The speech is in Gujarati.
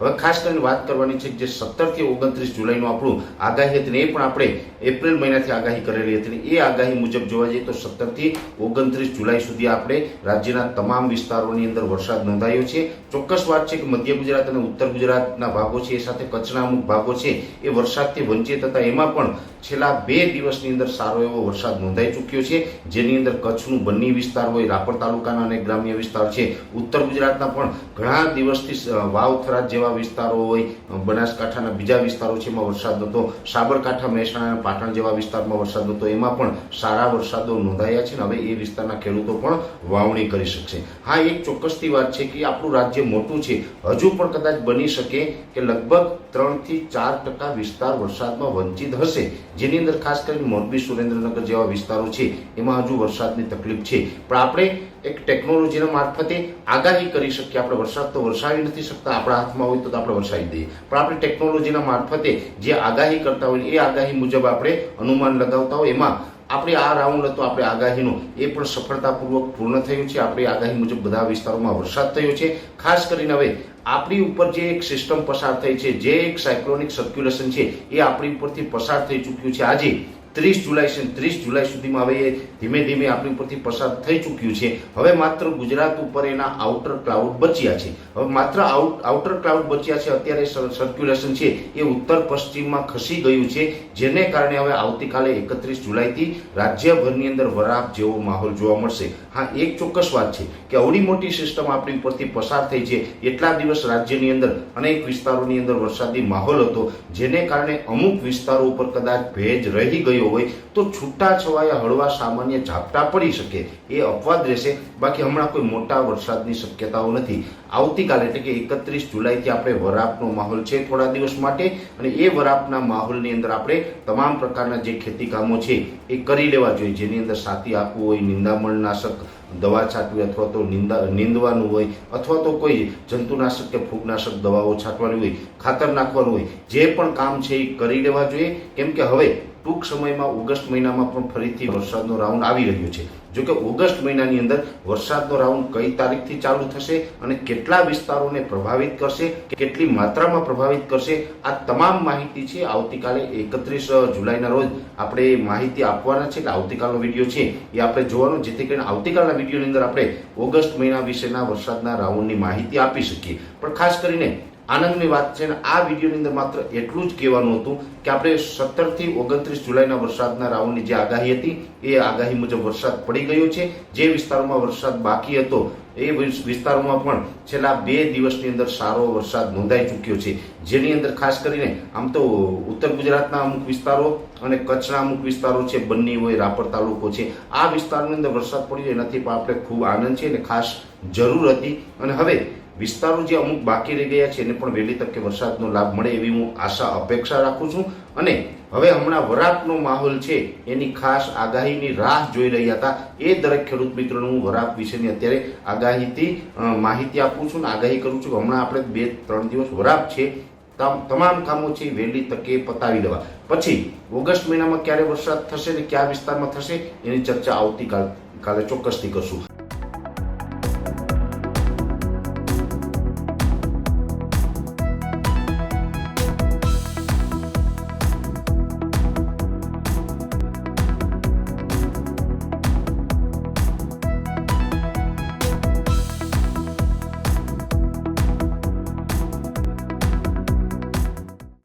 હવે ખાસ કરીને વાત કરવાની છે જે સત્તરથી ઓગણત્રીસ જુલાઈનું આપણું આગાહી હતી ને એ પણ આપણે એપ્રિલ મહિનાથી આગાહી કરેલી હતી ને એ આગાહી મુજબ જોવા જઈએ તો સત્તરથી ઓગણત્રીસ જુલાઈ સુધી આપણે રાજ્યના તમામ વિસ્તારોની અંદર વરસાદ નોંધાયો છે. ચોક્કસ વાત છે કે મધ્ય ગુજરાત અને ઉત્તર ગુજરાતના ભાગો છે, એ સાથે કચ્છના અમુક ભાગો છે, એ વરસાદથી વંચિત હતા. એમાં પણ છેલ્લા બે દિવસની અંદર સારો એવો વરસાદ નોંધાઈ ચૂક્યો છે. જેની અંદર કચ્છનું બન્ની વિસ્તાર હોય, રાપર તાલુકાના અને ગ્રામ્ય વિસ્તાર છે. ઉત્તર ગુજરાતના પણ ઘણા દિવસથી વાવ થરાદ જેવા વિસ્તારો હોય, બનાસકાંઠાના બીજા વિસ્તારો છે એમાં વરસાદ નહોતો સાબરકાંઠા, મહેસાણા પાટણ જેવા વિસ્તારમાં વરસાદ નહોતો એમાં પણ સારા વરસાદો નોંધાયા છે ને હવે એ વિસ્તારના ખેડૂતો પણ વાવણી કરી શકશે. હા, એક ચોક્કસથી વાત છે કે આપણું રાજ્ય મોટું છે. હજુ પણ કદાચ બની શકે કે લગભગ ત્રણથી ચાર ટકા વિસ્તાર વરસાદમાં વંચિત હશે. જેની અંદર ખાસ કરીને મોરબી, સુરેન્દ્રનગર જેવા વિસ્તારો છે, એમાં હજુ વરસાદની તકલીફ છે. પણ આપણે એક ટેકનોલોજીના મારફતે આગાહી કરી શકીએ. આપણે વરસાદ તો વરસાવી નથી શકતા, આપણા હાથમાં હોય આપણે વરસાવી દઈએ. પણ આપણે ટેકનોલોજીના મારફતે જે આગાહી કરતા હોય એ આગાહી મુજબ આપણે અનુમાન લગાવતા હોય એમાં આપણે આ રાઉન્ડ હતો, આપણે આગાહીનો. એ પણ સફળતાપૂર્વક પૂર્ણ થયું છે. આપણી આગાહી મુજબ બધા વિસ્તારોમાં વરસાદ થયો છે. ખાસ કરીને હવે આપણી ઉપર જે એક સિસ્ટમ પસાર થઈ છે, જે એક સાયક્લોનિક સર્ક્યુલેશન છે, એ આપણી ઉપરથી પસાર થઈ ચૂક્યું છે. આજે ત્રીસ જુલાઈ છે ત્રીસ જુલાઈ સુધીમાં હવે એ ધીમે ધીમે આપણી ઉપરથી પસાર થઈ ચૂક્યું છે. હવે માત્ર ગુજરાત ઉપર એના આઉટર ક્લાઉડ બચ્યા છે. હવે માત્ર આઉટ આઉટર ક્લાઉડ બચ્યા છે, અત્યારે સર્ક્યુલેશન છે, એ ઉત્તર પશ્ચિમમાં ખસી ગયું છે, જેને કારણે હવે આવતીકાલે એકત્રીસ જુલાઈથી રાજ્યભરની અંદર વરાપ જેવો માહોલ જોવા મળશે. હા, એક ચોક્કસ વાત છે કે અવડી મોટી સિસ્ટમ આપણી ઉપરથી પસાર થઈ છે. એટલા દિવસ રાજ્યની અંદર અનેક વિસ્તારોની અંદર વરસાદી માહોલ હતો, જેને કારણે અમુક વિસ્તારો ઉપર કદાચ ભેજ રહી ગયો હોય તો છૂટા છવાયા હળવા સામાન્ય ઝાપટા પડી શકે. એ અપવાદ રહેશે. બાકી હમણાં કોઈ મોટા વરસાદની શક્યતાઓ નથી. આવતીકાલે એટલે કે એકત્રીસ જુલાઈથી આપણે વરાપનો માહોલ છે થોડા દિવસ માટે. અને એ વરાપના માહોલની અંદર આપણે તમામ પ્રકારના જે ખેતી કામો છે એ કરી લેવા જોઈએ. જેની અંદર સાથી આપવું હોય, નિંદામણનાશક દવા છાંટવી અથવા તો નિંદા, નિંદવાનું હોય, અથવા તો કોઈ જંતુનાશક કે ફૂગનાશક દવાઓ છાંટવાની હોય, ખાતર નાખવાનું હોય, જે પણ કામ છે એ કરી લેવા જોઈએ. કેમ કે હવે ટૂંક સમયમાં ઓગસ્ટ મહિનામાં પણ ફરીથી વરસાદનો રાઉન્ડ આવી રહ્યો છે. જો કે ઓગસ્ટ મહિનાની અંદર વરસાદનો રાઉન્ડ કઈ તારીખથી ચાલુ થશે અને કેટલા વિસ્તારોને પ્રભાવિત કરશે, કેટલી માત્રામાં પ્રભાવિત કરશે, આ તમામ માહિતી છે આવતીકાલે એકત્રીસ જુલાઈના રોજ. આપણે માહિતી આપવાના છે એટલે આવતીકાલનો વીડિયો છે એ આપણે જોવાનો, જેથી કરીને આવતીકાલના વિડીયોની અંદર આપણે ઓગસ્ટ મહિના વિશેના વરસાદના રાઉન્ડની માહિતી આપી શકીએ. પણ ખાસ કરીને આનંદની વાત છે ને, આ વિડીયોની અંદર માત્ર એટલું જ કહેવાનું હતું કે આપણે સત્તરથી ઓગણત્રીસ જુલાઈના વરસાદના રાઉન્ડની જે આગાહી હતી, એ આગાહી મુજબ વરસાદ પડી ગયો છે. જે વિસ્તારોમાં વરસાદ બાકી હતો, એ વિસ્તારોમાં પણ છેલ્લા બે દિવસની અંદર સારો વરસાદ નોંધાઈ ચૂક્યો છે. જેની અંદર ખાસ કરીને આમ તો ઉત્તર ગુજરાતના અમુક વિસ્તારો અને કચ્છના અમુક વિસ્તારો છે બંને હોય, રાપર તાલુકો છે, આ વિસ્તારની અંદર વરસાદ પડ્યો એનાથી પણ આપણે ખૂબ આનંદ છે અને ખાસ જરૂર હતી. અને હવે વિસ્તારો જે અમુક બાકી રહી ગયા છે, એને પણ વહેલી તકે વરસાદનો લાભ મળે એવી હું આશા, અપેક્ષા રાખું છું. અને હવે હમણાં વરાપનો માહોલ છે, એની ખાસ આગાહીની રાહ જોઈ રહ્યા હતા. એ દરેક ખેડૂત મિત્રોને હું વરાપ વિશેની અત્યારે આગાહીથી માહિતી આપું છું અને આગાહી કરું છું કે હમણાં આપણે બે ત્રણ દિવસ વરાપ છે. તમ- તમામ કામો છે વહેલી તકે પતાવી દેવા. પછી, ઓગસ્ટ મહિનામાં ક્યારે વરસાદ થશે ને કયા વિસ્તારમાં થશે, એની ચર્ચા આવતીકાલ, કાલે ચોક્કસથી કરશું.